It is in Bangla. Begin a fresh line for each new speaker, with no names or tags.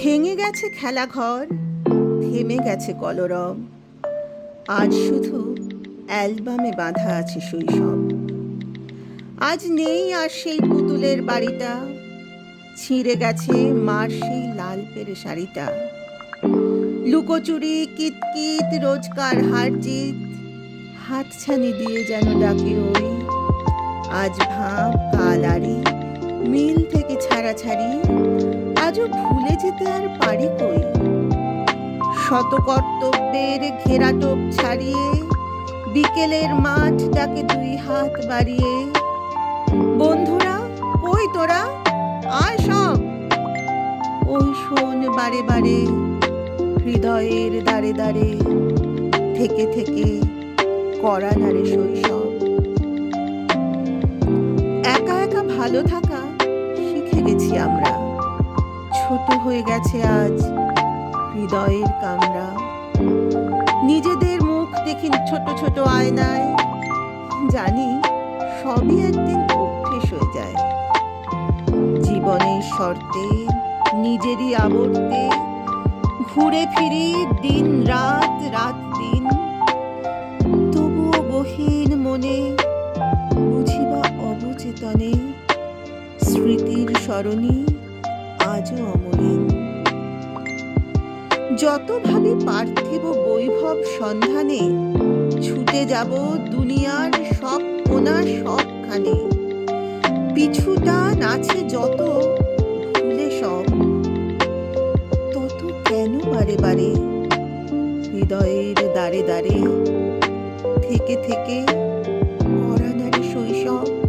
ভেঙে গেছে খেলাঘর, থেমে গেছে কলরব। আজ শুধু অ্যালবামে বাঁধা আছে শৈশব। আজ নেই আর সেই পুতুলের বাড়িটা, ছিঁড়ে গেছে মার সেই লাল পেরে শাড়িটা। লুকোচুরি, কিতকিত, রোজকার হার জিত হাতছানি দিয়ে যেন ডাকে ওই। আজ ভাব, কাল আড়ি, মিল থেকে ছাড়াছাড়ি, আজও ভুলে যেতে আর পারি কই? শত কর্তব্যের ঘেরাটোপ ছাড়িয়ে, বিকেলের মাঠ ডাকে দুই হাত বাড়িয়ে, বন্ধুরা, কই তোরা? আয় সব। ওই শোন বারে বারে, হৃদয়ের দাঁড়ে দাঁড়ে থেকে থেকে করা নারে শৈশব একা একা ভালো থাকা শিখে গেছি আমরা। ছোট হয়ে গেছে আজ হৃদয়ের কামরা। নিজেদের মুখ দেখি ছোট ছোট আয়নায়। জানি সবই একদিন অভ্যেস হয়ে যায়। জীবনের শর্তে, নিজেরই আবর্তে। ঘুরে ফিরি দিন রাত রাত দিন। তবুও গহীন মনে বুঝিবা অবচেতনে। স্মৃতির স্মরণী আজও অমলিন। যত ভাবি পার্থিব বৈভব সন্ধানে, ছুটে যাব দুনিয়ার সব কোনা সবখানে। পিছুটা নাচে যত, ভুলে সব। তত কেন বারে বারে, হৃদয়ের দাঁড়ে দাঁড়ে থেকে থেকে করা শৈশব।